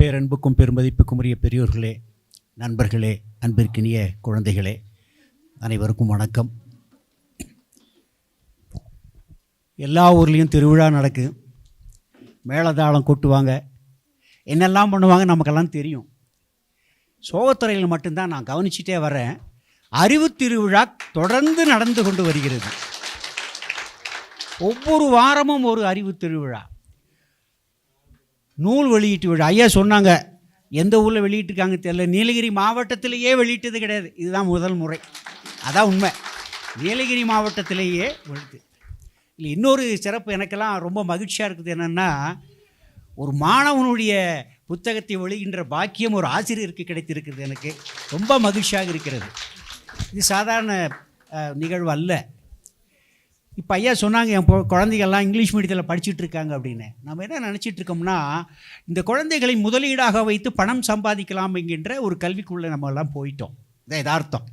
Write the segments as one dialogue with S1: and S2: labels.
S1: பேரன்புக்கும் பெருமதிப்புக்கும் உரிய பெரியோர்களே நண்பர்களே அன்பிற்கினிய குழந்தைகளே அனைவருக்கும் வணக்கம். எல்லா ஊர்லேயும் திருவிழா நடக்குது மேளதாளம் கொட்டுவாங்க. என்னெல்லாம் பண்ணுவாங்க நமக்கெல்லாம் தெரியும். சோகத்துறையில் மட்டும்தான் நான் கவனிச்சிட்டே வரேன் அறிவு திருவிழா தொடர்ந்து நடந்து கொண்டு வருகிறது. ஒவ்வொரு வாரமும் ஒரு அறிவு திருவிழா. நூல் வெளியீட்டு விழா. ஐயா சொன்னாங்க எந்த ஊரில் வெளியிட்டிருக்காங்க தெரியல. நீலகிரி மாவட்டத்திலேயே வெளியிட்டது கிடையாது. இதுதான் முதல் முறை. அதான் உண்மை. நீலகிரி மாவட்டத்திலேயே வெளியிட்டு. இல்லை இன்னொரு சிறப்பு எனக்கெல்லாம் ரொம்ப மகிழ்ச்சியாக இருக்குது என்னென்னா ஒரு மாணவனுடைய புத்தகத்தை வெளியின்ற பாக்கியம் ஒரு ஆசிரியருக்கு கிடைத்திருக்கிறது எனக்கு. ரொம்ப மகிழ்ச்சியாக இருக்கிறது. இது சாதாரண நிகழ்வு அல்ல. இப்போ ஐயா சொன்னாங்க என் குழந்தைகள்லாம் இங்கிலீஷ் மீடியத்தில் படிச்சுட்டு இருக்காங்க அப்படின்னு. நம்ம என்ன நினச்சிட்டு இருக்கோம்னா இந்த குழந்தைகளை முதலீடாக வைத்து பணம் சம்பாதிக்கலாம் என்கின்ற ஒரு கல்விக்குள்ளே நம்ம எல்லாம் போயிட்டோம். இதான் எதார்த்தம்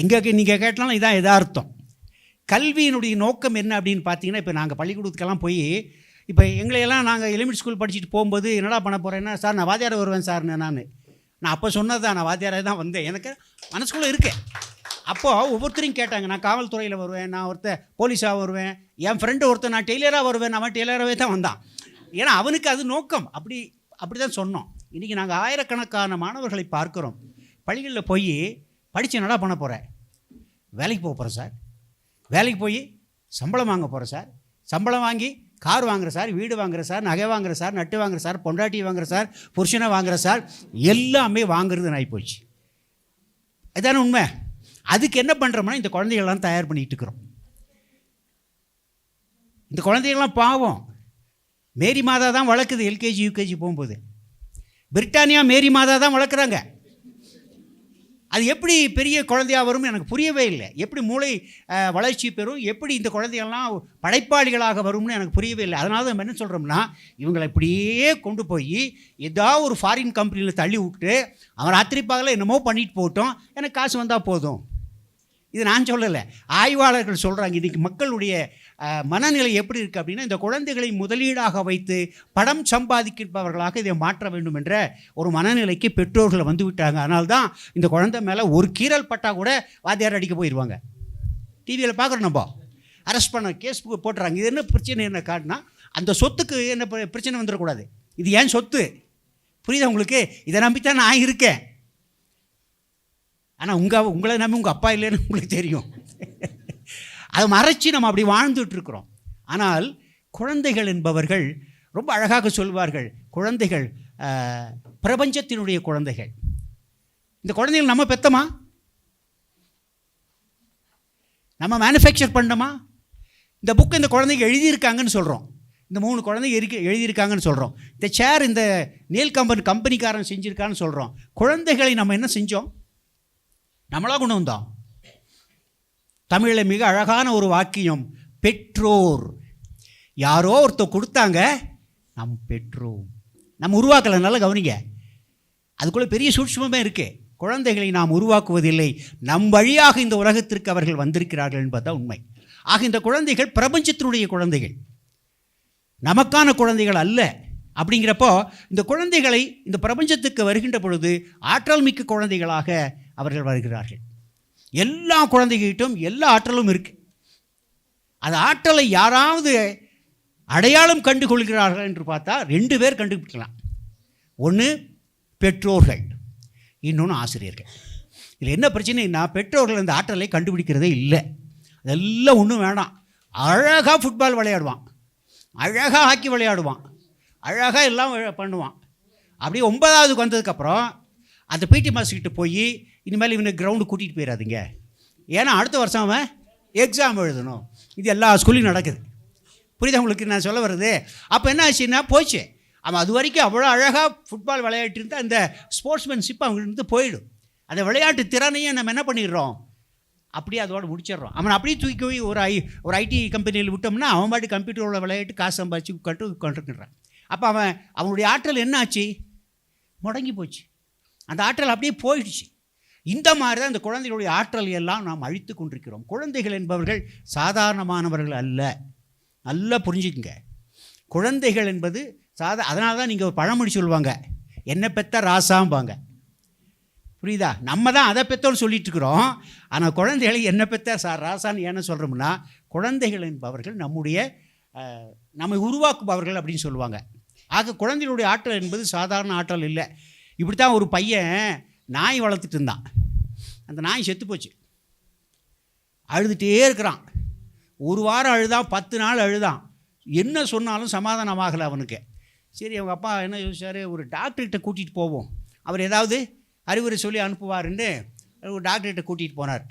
S1: எங்கே நீங்கள் கேட்டாலும் இதான் எதார்த்தம் கல்வியினுடைய நோக்கம் என்ன அப்படின்னு பார்த்தீங்கன்னா இப்போ நாங்கள் பள்ளிக்கூடத்துக்கெல்லாம் போய் இப்போ எங்களையெல்லாம் நாங்கள் எலிமெண்ட் ஸ்கூல் படிச்சுட்டு போகும்போது என்னடா பண்ண போகிறேன்னா சார் நான் வாத்தியார் வருவேன் சார் நான் நான். அப்போ சொன்னது தான் நான் வாத்தியாராக தான் வந்தேன். எனக்கு மனசுக்குள்ளே இருக்கேன் அப்போது ஒவ்வொருத்தரையும் கேட்டாங்க நான் காவல்துறையில் வருவேன் நான் ஒருத்தன் போலீஸாக வருவேன் என் ஃப்ரெண்டு ஒருத்தன் நான் டெய்லராக வருவேன் அவன் டெய்லராகவே தான் வந்தான். ஏன்னா அவனுக்கு அது நோக்கம். அப்படி அப்படி தான் சொன்னோம். இன்றைக்கி நாங்கள் ஆயிரக்கணக்கான மாணவர்களை பார்க்குறோம். பள்ளிகளில் போய் படித்து என்னடா பண்ண போகிறேன் வேலைக்கு போக போகிறேன் சார். வேலைக்கு போய் சம்பளம் வாங்க போகிறேன் சார். சம்பளம் வாங்கி கார் வாங்குற சார் வீடு வாங்குறேன் சார் நகை வாங்குற சார் நட்டு வாங்குற சார் பொண்டாட்டி வாங்குற சார் புருஷனை வாங்குற சார் எல்லாமே வாங்குறது ஆகிப்போச்சு போச்சு உண்மை? அதுக்கு என்ன பண்ணுறோம்னா இந்த குழந்தைகள்லாம் தயார் பண்ணிகிட்டு இருக்கிறோம். இந்த குழந்தைகள்லாம் பாவம். மேரி மாதா தான் வளர்க்குது எல்கேஜி யூகேஜி போகும்போது. பிரிட்டானியா மேரி மாதா தான் வளர்க்குறாங்க. அது எப்படி பெரிய குழந்தையாக வரும்னு எனக்கு புரியவே இல்லை. எப்படி மூளை வளர்ச்சி பெறும் எப்படி இந்த குழந்தைகள்லாம் படைப்பாளிகளாக வரும்னு எனக்கு புரியவே இல்லை. அதனால தான் நம்ம என்ன சொல்கிறோம்னா இவங்களை இப்படியே கொண்டு போய் ஏதாவது ஒரு ஃபாரின் கம்பெனியில் தள்ளி விட்டு அவன் ராத்திரி பகலில் என்னமோ பண்ணிட்டு போட்டோம் எனக்கு காசு வந்தால் போதும். இது நான் சொல்லலை. ஆய்வாளர்கள் சொல்கிறாங்க இன்றைக்கி மக்களுடைய மனநிலை எப்படி இருக்குது அப்படின்னா இந்த குழந்தைகளை முதலீடாக வைத்து படம் சம்பாதிக்கின்றவர்களாக இதை மாற்ற வேண்டும் என்ற ஒரு மனநிலைக்கு பெற்றோர்கள் வந்து விட்டாங்க. அதனால்தான் இந்த குழந்தை மேலே ஒரு கீறல் பட்டால் கூட வாத்தியார் அடிக்க போயிடுவாங்க டிவியில் பார்க்குறோம் நம்ம. அரெஸ்ட் பண்ண கேஸ் போட்டுறாங்க. இது என்ன பிரச்சனை என்ன காட்டினா அந்த சொத்துக்கு என்ன பிர- பிரச்சனை வந்துடக்கூடாது. இது ஏன் சொத்து? புரியுதா உங்களுக்கு? இதை நம்பித்தான் நான் இருக்கேன். ஆனால் உங்கள் உங்களை நம்பி உங்கள் அப்பா இல்லைன்னு உங்களுக்கு தெரியும். அதை மறைச்சி நம்ம அப்படி வாழ்ந்துட்டுருக்குறோம் ஆனால் குழந்தைகள் என்பவர்கள் ரொம்ப அழகாக சொல்வார்கள் குழந்தைகள் பிரபஞ்சத்தினுடைய குழந்தைகள். இந்த குழந்தைகள் நம்ம பெத்தமா? நம்ம மேனுஃபேக்சர் பண்ணோமா? இந்த புக்கு இந்த குழந்தைங்க எழுதியிருக்காங்கன்னு சொல்கிறோம் இந்த மூணு குழந்தைங்க இருக்கு எழுதியிருக்காங்கன்னு சொல்கிறோம் இந்த சேர் இந்த நீல் கம்பன் கம்பெனிக்காரன் செஞ்சுருக்கான்னு சொல்கிறோம் குழந்தைகளை நம்ம என்ன செஞ்சோம்? நம்மளாக கொண்டு வந்தோம் தமிழில் மிக அழகான ஒரு வாக்கியம் பெற்றோர். யாரோ ஒருத்தர் கொடுத்தாங்க நம் பெற்றோம். நம்ம உருவாக்கலை நல்லா கவனிங்க. அதுக்குள்ளே பெரிய சூட்சமே இருக்குது குழந்தைகளை நாம் உருவாக்குவதில்லை. நம் வழியாக இந்த உலகத்திற்கு அவர்கள் வந்திருக்கிறார்கள் என்பதுதான் உண்மை. ஆக இந்த குழந்தைகள் பிரபஞ்சத்தினுடைய குழந்தைகள். நமக்கான குழந்தைகள் அல்ல. அப்படிங்கிறப்போ இந்த குழந்தைகளை இந்த பிரபஞ்சத்துக்கு வருகின்ற பொழுது ஆற்றல் மிக்க குழந்தைகளாக அவர்கள் வருகிறார்கள். எல்லா குழந்தைகிட்டும் எல்லா ஆற்றலும் இருக்குது அந்த ஆற்றலை யாராவது அடையாளம் கண்டு கொள்கிறார்கள் என்று பார்த்தா ரெண்டு பேர் கண்டுபிடிக்கலாம். ஒன்று பெற்றோர்கள் இன்னொன்று ஆசிரியர்கள். இதில் என்ன பிரச்சனைனா பெற்றோர்கள் அந்த ஆற்றலை கண்டுபிடிக்கிறதே இல்லை. அதெல்லாம் ஒன்றும் வேணாம். அழகாக ஃபுட்பால் விளையாடுவான். அழகாக ஹாக்கி விளையாடுவான். அழகாக எல்லாம் பண்ணுவான். அப்படியே ஒன்பதாவதுக்கு வந்ததுக்கப்புறம் அந்த பிடி மாஸ்டர்கிட்ட போய் இனிமேல் இவனை கிரவுண்டு கூட்டிகிட்டு போயிடாதீங்க ஏன்னா அடுத்த வருஷம் அவன் எக்ஸாம் எழுதணும். இது எல்லா ஸ்கூல்லையும் நடக்குது. புரியுதா உங்களுக்கு நான் சொல்ல வர்றது? அப்போ என்ன ஆச்சுன்னா போச்சு. அவன் அது வரைக்கும் அவ்வளோ அழகாக ஃபுட்பால் விளையாட்டு இருந்தால் அந்த ஸ்போர்ட்ஸ்மேன்ஷிப் அவங்ககிட்ட போயிடும். அந்த விளையாட்டு திறனையும் நம்ம என்ன பண்ணிடுறோம்? அப்படியே அதோட முடிச்சிடுறோம். அவன் அப்படியே தூக்கி போய் ஒரு ஐ ஒரு ஐடி கம்பெனியில் விட்டோம்னா அவன் பாட்டு கம்ப்யூட்டரோட விளையாட்டு காசு சம்பாதிச்சு கட்டு கொண்டிருக்கிறான் அப்போ அவன் அவனுடைய ஆற்றல் என்ன ஆச்சு? முடங்கி போச்சு. அந்த ஆற்றல் அப்படியே போயிடுச்சு. இந்த மாதிரி தான் இந்த குழந்தைகளுடைய ஆற்றல் எல்லாம் நாம் அழித்து கொண்டிருக்கிறோம். குழந்தைகள் என்பவர்கள் சாதாரணமானவர்கள் அல்ல. நல்லா புரிஞ்சுக்குங்க. குழந்தைகள் என்பது சாதா அதனால தான் நீங்கள் பழமொழி சொல்லுவாங்க. என்னை பெற்ற ராசாம்பாங்க. புரியுதா? நம்ம தான் அதை பெத்தோன்னு சொல்லிட்டு இருக்கிறோம் ஆனால் குழந்தைகளை என்ன பெற்ற சா ராசான்னு ஏன்னு சொல்கிறோம்னா குழந்தைகள் என்பவர்கள் நம்முடைய நம்மை உருவாக்குபவர்கள் அப்படின்னு சொல்லுவாங்க. ஆக குழந்தைகளுடைய ஆற்றல் என்பது சாதாரண ஆற்றல் இல்லை. இப்படி தான் ஒரு பையன் நாய் வளர்த்துட்டு இருந்தான். அந்த நாய் செத்து போச்சு. அழுதுகிட்டே இருக்கிறான். ஒரு வாரம் அழுதான் பத்து நாள் அழுதான் என்ன சொன்னாலும் சமாதானமாகலை அவனுக்கு. சரி அவங்க அப்பா என்ன யோசிச்சார்? ஒரு டாக்டர்கிட்ட கூட்டிகிட்டு போவோம். அவர் ஏதாவது அறிவுரை சொல்லி அனுப்புவாருன்னு ஒரு டாக்டர்கிட்ட கூட்டிகிட்டு போனார்.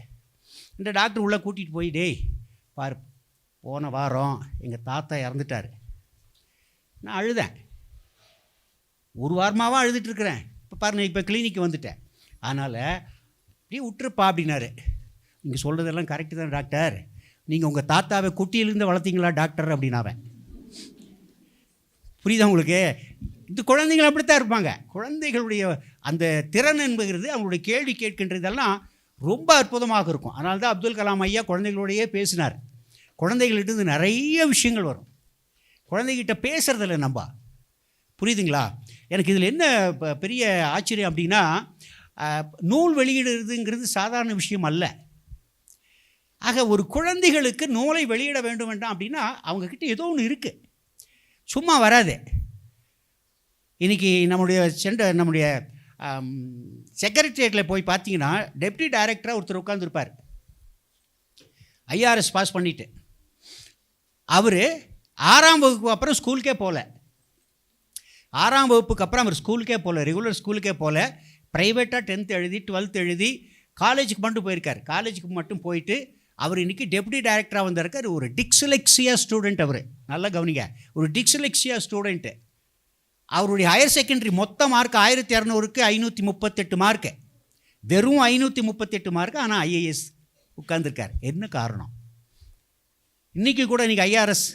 S1: இந்த டாக்டர் உள்ளே கூட்டிகிட்டு போய் டேய் பார் போன வாரம் எங்கள் தாத்தா இறந்துட்டார். நான் அழுதேன். ஒரு வாரமாகவும் அழுதுட்டு இருக்கிறேன். பாருங்கள் பாருங்க இப்போ கிளினிக் வந்துட்டேன். அதனால் அப்படியே விட்டுருப்பா அப்படின்னாரு. நீங்கள் சொல்கிறதெல்லாம் கரெக்டு தான் டாக்டர் நீங்கள் உங்கள் தாத்தாவை குட்டியிலேருந்து வளர்த்தீங்களா டாக்டர் அப்படின்னாவன் புரியுதா உங்களுக்கு? இந்த குழந்தைகள் அப்படித்தான் இருப்பாங்க. குழந்தைகளுடைய அந்த திறன் என்பது அவங்களுடைய கேள்வி கேட்கின்றதெல்லாம் ரொம்ப அற்புதமாக இருக்கும். அதனால தான் அப்துல் கலாம் ஐயா குழந்தைகளோடையே பேசினார். குழந்தைகள்கிட்ட நிறைய விஷயங்கள் வரும். குழந்தைகிட்ட பேசுகிறதில்ல நம்ம. புரியுதுங்களா? எனக்கு இதில் என்ன ப- பெரிய ஆச்சரியம் அப்படின்னா நூல் வெளியிடுறதுங்கிறது சாதாரண விஷயம் அல்ல. ஆக ஒரு குழந்தைகளுக்கு நூலை வெளியிட வேண்டும் வேண்டாம் அப்படின்னா அவங்கக்கிட்ட ஏதோ ஒன்று இருக்குது சும்மா வராது. இன்றைக்கி நம்முடைய சென்ற நம்முடைய செக்ரட்டரியேட்டில் போய் பார்த்தீங்கன்னா டெப்டி டைரக்டராக ஒருத்தர் உட்காந்துருப்பார் ஐஆர்எஸ் பாஸ் பண்ணிவிட்டு அவர் ஆறாம் வகுப்பு அப்புறம் ஸ்கூலுக்கே போகல ஆறாம் வகுப்புக்கு அப்புறம் அவர் ஸ்கூலுக்கே போகல ரெகுலர் ஸ்கூலுக்கே போகல. ப்ரைவேட்டாக டென்த் எழுதி டுவெல்த் எழுதி காலேஜுக்கு மட்டும் போயிருக்கார். காலேஜுக்கு மட்டும் போயிட்டு அவர் இன்றைக்கி டெப்டி டைரக்டராக வந்திருக்கார். ஒரு டிக்ஸலெக்ஸியா ஸ்டூடெண்ட் அவர். நல்லா கவனிங்க. ஒரு டிக்ஸலெக்ஸியா ஸ்டூடெண்ட்டு அவருடைய ஹையர் செகண்டரி மொத்த மார்க் ஆயிரத்தி இரநூறுக்கு ஐநூற்றி முப்பத்தெட்டு மார்க்கு வெறும் ஐநூற்றி முப்பத்தெட்டு மார்க்கு ஆனால் ஐஏஎஸ் உட்கார்ந்துருக்கார். என்ன காரணம்? இன்றைக்கி கூட இன்றைக்கி ஐஆர்எஸ்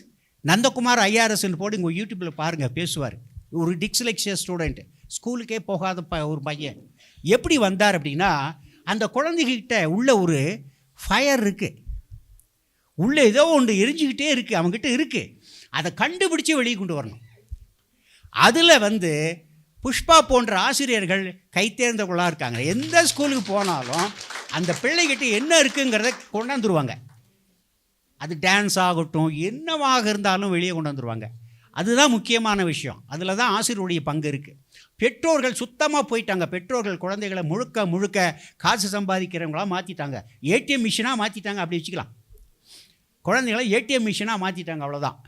S1: நந்தகுமார் ஐஆர்எஸ்ன்னு போட்டு உங்கள் யூடியூப்பில் பாருங்கள் பேசுவார். ஒரு டிக்ஸ்லெக்ஷியா ஸ்டூடெண்ட் ஸ்கூலுக்கே போகாத ப ஒரு பையன். எப்படி வந்தார் அப்படின்னா அந்த குழந்தைகிட்ட உள்ள ஒரு ஃபயர் இருக்குது உள்ளே ஏதோ ஒன்று எரிஞ்சுக்கிட்டே இருக்குது அவங்ககிட்ட இருக்குது அதை கண்டுபிடிச்சி வெளியே கொண்டு வரணும். அதில் வந்து புஷ்பா போன்ற ஆசிரியர்கள் கைத்தேர்ந்தவர்களாக இருக்காங்க. எந்த ஸ்கூலுக்கு போனாலும் அந்த பிள்ளைகிட்ட என்ன இருக்குங்கிறத கொண்டாந்துருவாங்க. அது டான்ஸ் ஆகட்டும் என்னவாக இருந்தாலும் வெளியே கொண்டு வந்துருவாங்க. அதுதான் முக்கியமான விஷயம். அதில் தான் ஆசிரியருடைய பங்கு இருக்குது பெற்றோர்கள் சுத்தமாக போயிட்டாங்க. பெற்றோர்கள் குழந்தைகளை முழுக்க முழுக்க காசு சம்பாதிக்கிறவங்களாம் மாற்றிட்டாங்க ஏடிஎம் மிஷினாக மாற்றிட்டாங்க அப்படி வச்சுக்கலாம். குழந்தைகளை ஏடிஎம் மிஷினாக மாற்றிட்டாங்க அவ்வளோதான்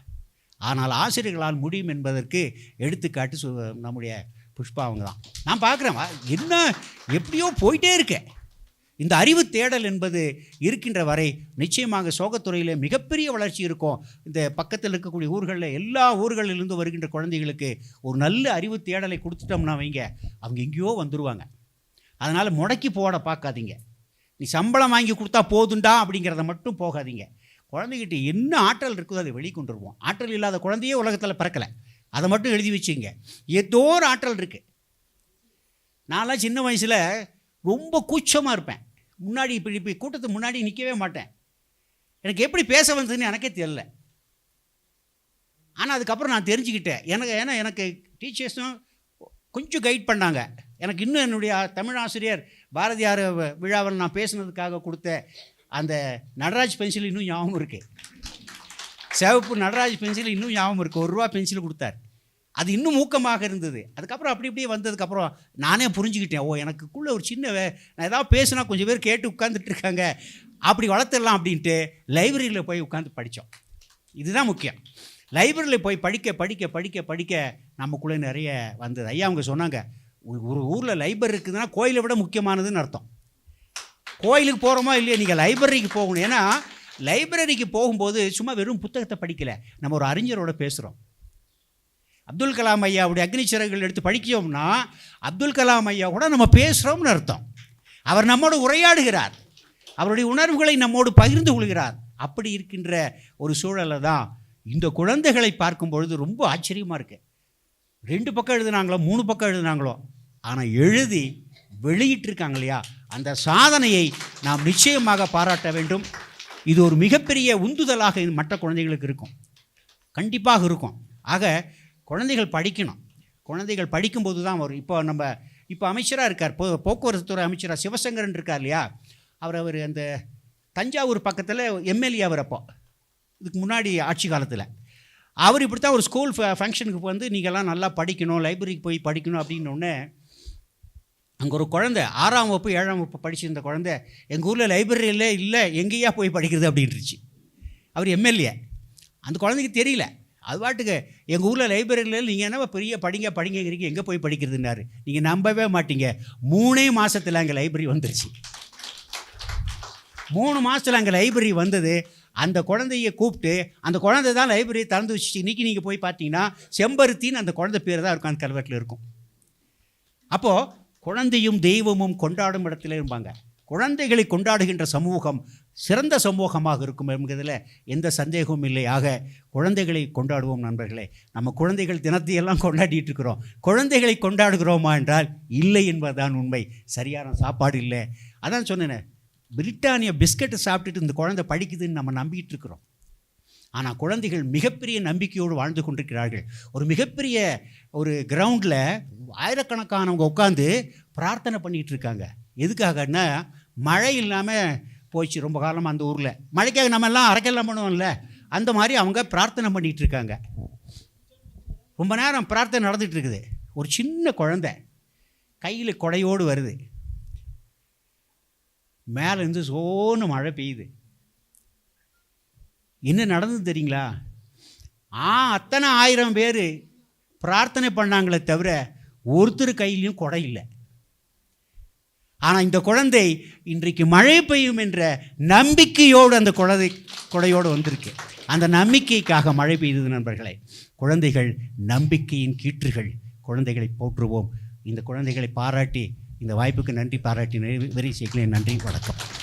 S1: ஆனால் ஆசிரியர்களால் முடியும் என்பதற்கு எடுத்துக்காட்டு சு நம்முடைய புஷ்பா அவங்க தான். நான் பார்க்குறேன் என்ன எப்படியோ போயிட்டே இருக்கேன். இந்த அறிவு தேடல் என்பது இருக்கின்ற வரை நிச்சயமாக சோகத்துறையில் மிகப்பெரிய வளர்ச்சி இருக்கும். இந்த பக்கத்தில் இருக்கக்கூடிய ஊர்களில் எல்லா ஊர்களிலிருந்து வருகின்ற குழந்தைகளுக்கு ஒரு நல்ல அறிவு தேடலை கொடுத்துட்டோம்னா வைங்க அவங்க எங்கேயோ வந்துடுவாங்க அதனால் முடக்கி போட பார்க்காதீங்க. நீ சம்பளம் வாங்கி கொடுத்தா போதுண்டா அப்படிங்கிறத மட்டும் போகாதீங்க. குழந்தைகிட்ட என்ன ஆற்றல் இருக்குதோ அதை வெளிக்கொண்டு வருவோம் ஆற்றல் இல்லாத குழந்தையே உலகத்தில் பிறக்கலை. அதை மட்டும் எழுதி வச்சுங்க. ஏதோ ஒரு ஆற்றல் இருக்குது நான்லாம் சின்ன வயசில் ரொம்ப கூச்சமாக இருப்பேன். முன்னாடி இப்படி இப்படி கூட்டத்துக்கு முன்னாடி நிற்கவே மாட்டேன். எனக்கு எப்படி பேச வந்ததுன்னு எனக்கே தெரில ஆனால் அதுக்கப்புறம் நான் தெரிஞ்சுக்கிட்டேன். எனக்கு ஏன்னா எனக்கு டீச்சர்ஸும் கொஞ்சம் கைட் பண்ணாங்க. எனக்கு இன்னும் என்னுடைய தமிழ் ஆசிரியர் பாரதியார் விழாவில் நான் பேசுனதுக்காக கொடுத்த அந்த நடராஜ் பென்சில் இன்னும் ஞாபகம் இருக்குது சிவப்பு நடராஜ் பென்சில் இன்னும் ஞாபகம் இருக்குது ஒரு ரூபா பென்சில் கொடுத்தார். அது இன்னும் ஊக்கமாக இருந்தது. அதுக்கப்புறம் அப்படி இப்படியே வந்ததுக்கப்புறம் நானே புரிஞ்சுக்கிட்டேன் ஓ எனக்குள்ளே ஒரு சின்ன நான் ஏதாவது பேசுனா கொஞ்சம் பேர் கேட்டு உட்காந்துட்டு இருக்காங்க. அப்படி வளர்த்துடலாம் அப்படின்ட்டு லைப்ரரியில் போய் உட்காந்து படித்தோம் இதுதான் முக்கியம். லைப்ரரியில் போய் படிக்க படிக்க படிக்க படிக்க நமக்குள்ளே நிறைய வந்தது. ஐயா அவங்க சொன்னாங்க ஒரு- ஒரு ஊரில் லைப்ரரி இருக்குதுன்னா கோயிலை விட முக்கியமானதுன்னு அர்த்தம். கோயிலுக்கு போகிறோமா இல்லையா? நீங்கள் லைப்ரரிக்கு போகணும். ஏன்னா லைப்ரரிக்கு போகும்போது சும்மா வெறும் புத்தகத்தை படிக்கலை. நம்ம ஒரு அறிஞரோட பேசுகிறோம் அப்துல் கலாம் ஐயாவுடைய அக்னி சிறகுகள் எடுத்து படிக்கிறோம்னா அப்துல் கலாம் ஐயா கூட நம்ம பேசுகிறோம்னு அர்த்தம். அவர் நம்மோடு உரையாடுகிறார். அவருடைய உணர்வுகளை நம்மோடு பகிர்ந்து கொள்கிறார். அப்படி இருக்கின்ற ஒரு சூழலை தான் இந்த குழந்தைகளை பார்க்கும் பொழுது ரொம்ப ஆச்சரியமாக இருக்குது ரெண்டு பக்கம் எழுதுனாங்களோ மூணு பக்கம் எழுதுனாங்களோ ஆனால் எழுதி வெளியிட்டிருக்காங்க இல்லையா? அந்த சாதனையை நாம் நிச்சயமாக பாராட்ட வேண்டும். இது ஒரு மிகப்பெரிய உந்துதலாக மற்ற குழந்தைகளுக்கு இருக்கும். கண்டிப்பாக இருக்கும். ஆக குழந்தைகள் படிக்கணும். குழந்தைகள் படிக்கும்போது தான் வரும். இப்போ நம்ம இப்போ அமைச்சராக இருக்கார். போ போக்குவரத்து துறை அமைச்சராக சிவசங்கரன் இருக்கார் இல்லையா? அவர் அவர் அந்த தஞ்சாவூர் பக்கத்தில் எம்எல்ஏ அவர் அப்போ. இதுக்கு முன்னாடி ஆட்சி காலத்தில். அவர் இப்படி தான் ஒரு ஸ்கூல் ஃபங்க்ஷனுக்கு வந்து நீங்கள்லாம் நல்லா படிக்கணும் லைப்ரரிக்கு போய் படிக்கணும் அப்படின்னோடனே அங்கே ஒரு குழந்தை ஆறாம் வகுப்பு ஏழாம் வகுப்பு படிச்சிருந்த குழந்தை எங்கள் ஊரில் லைப்ரரியிலே இல்லை எங்கேயா போய் படிக்கிறது அப்படின்ட்டுருச்சு அவர் எம்எல்ஏ. அந்த குழந்தைக்கு தெரியல. அது பாட்டுக்கு எங்கள் ஊரில் லைப்ரரியில் நீங்கள் என்ன பெரிய படிங்க படிங்கிறீங்க எங்கே போய் படிக்கிறதுனாரு நீங்கள் நம்பவே மாட்டீங்க. மூணே மாதத்தில் அங்கே லைப்ரரி வந்துருச்சு. மூணு மாதத்தில் அங்கே லைப்ரரி வந்தது. அந்த குழந்தைய கூப்பிட்டு அந்த குழந்தை தான் லைப்ரரி திறந்து வச்சு இன்றைக்கி நீங்கள் போய் பார்த்தீங்கன்னா செம்பருத்தின்னு அந்த குழந்தை பேர் தான் இருக்கும் அந்த கல்வெட்டில் இருக்கும். அப்போது குழந்தையும் தெய்வமும் கொண்டாடும் இடத்துல இருப்பாங்க. குழந்தைகளை கொண்டாடுகின்ற சமூகம் சிறந்த சமூகமாக இருக்கும் என்கிறதுல எந்த சந்தேகமும் இல்லை. ஆக குழந்தைகளை கொண்டாடுவோம் நண்பர்களே. நம்ம குழந்தைகள் தினத்தையெல்லாம் கொண்டாடிட்டு இருக்கிறோம். குழந்தைகளை கொண்டாடுகிறோமா என்றால் இல்லை என்பதுதான் உண்மை. சரியான சாப்பாடு இல்லை. அதான் சொன்னேனே பிரிட்டானிய பிஸ்கட்டை சாப்பிட்டுட்டு இந்த குழந்தை படிக்குதுன்னு நம்ம நம்பிக்கிட்டு இருக்கிறோம். ஆனால் குழந்தைகள் மிகப்பெரிய நம்பிக்கையோடு வாழ்ந்து கொண்டிருக்கிறார்கள். ஒரு மிகப்பெரிய ஒரு கிரவுண்டில் ஆயிரக்கணக்கானவங்க உட்காந்து பிரார்த்தனை பண்ணிகிட்டு இருக்காங்க. எதுக்காகன்னா மழை இல்லாமல் போச்சு ரொம்ப காலமாக அந்த ஊரில். மழைக்காக நம்ம எல்லாம் அரைக்கெல்லாம் பண்ணுவோம்ல. அந்த மாதிரி அவங்க பிரார்த்தனை பண்ணிகிட்டு இருக்காங்க. ரொம்ப நேரம் பிரார்த்தனை நடந்துகிட்டு இருக்குது. ஒரு சின்ன குழந்தை கையில் கொடையோடு வருது. மேலேருந்து சோன்னு மழை பெய்யுது. என்ன நடந்தது தெரியுங்களா? ஆ அத்தனை ஆயிரம் பேர் பிரார்த்தனை பண்ணாங்களே தவிர ஒருத்தர் கையிலையும் கொடை இல்லை. ஆனால் இந்த குழந்தை இன்றைக்கு மழை பெய்யும் என்ற நம்பிக்கையோடு அந்த குழந்தை கொடையோடு வந்திருக்கு. அந்த நம்பிக்கைக்காக மழை பெய்தது நண்பர்களே. குழந்தைகள் நம்பிக்கையின் கீற்றுகள். குழந்தைகளை போற்றுவோம். இந்த குழந்தைகளை பாராட்டி இந்த வாய்ப்புக்கு நன்றி பாராட்டி நிறைவு வெறி நன்றி வணக்கம்.